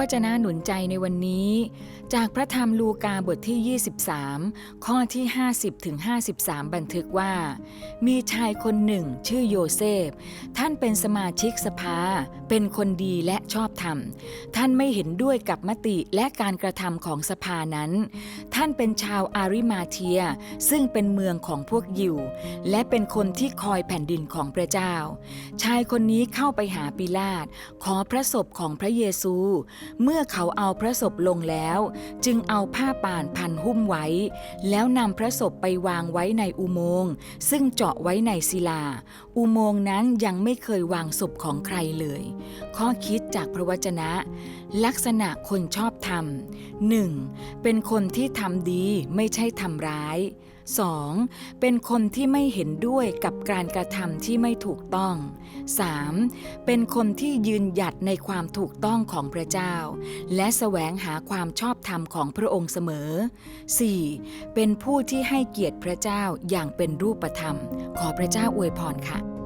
วจนะหนุนใจในวันนี้ จากพระธรรมลูกาบทที่ 23 ข้อที่ 50ถึง53 บันทึกว่า มีชายคนหนึ่งชื่อโยเซฟ ท่านเป็นสมาชิกสภา เป็นคนดีและชอบธรรม ท่านไม่เห็นด้วยกับมติและการกระทำของสภานั้น ท่านเป็นชาวอาริมาเทีย ซึ่งเป็นเมืองของพวกยิว และเป็นคนที่คอยแผ่นดินของพระเจ้า ชายคนนี้เข้าไปหาปิลาตขอพระศพของพระเยซูเมื่อเขาเอาพระศพลงแล้ว จึงเอาผ้าป่านพันหุ้มไว้ แล้วนำพระศพไปวางไว้ในอุโมงค์ซึ่งเจาะไว้ในศิลา อุโมงค์นั้นยังไม่เคยวางศพของใครเลย ข้อคิดจากพระวจนะ ลักษณะคนชอบธรรม 1. เป็นคนที่ทำดีไม่ใช่ทำร้าย 2. เป็นคนที่ไม่เห็นด้วยกับการกระทำที่ไม่ถูกต้อง 3. เป็นคนที่ยืนหยัดในความถูกต้องของพระเจ้า และแสวงหาความชอบธรรมของพระองค์เสมอ 4. เป็นผู้ที่ให้เกียรติพระเจ้าอย่างเป็นรูปธรรม ขอพระเจ้าอวยพรค่ะ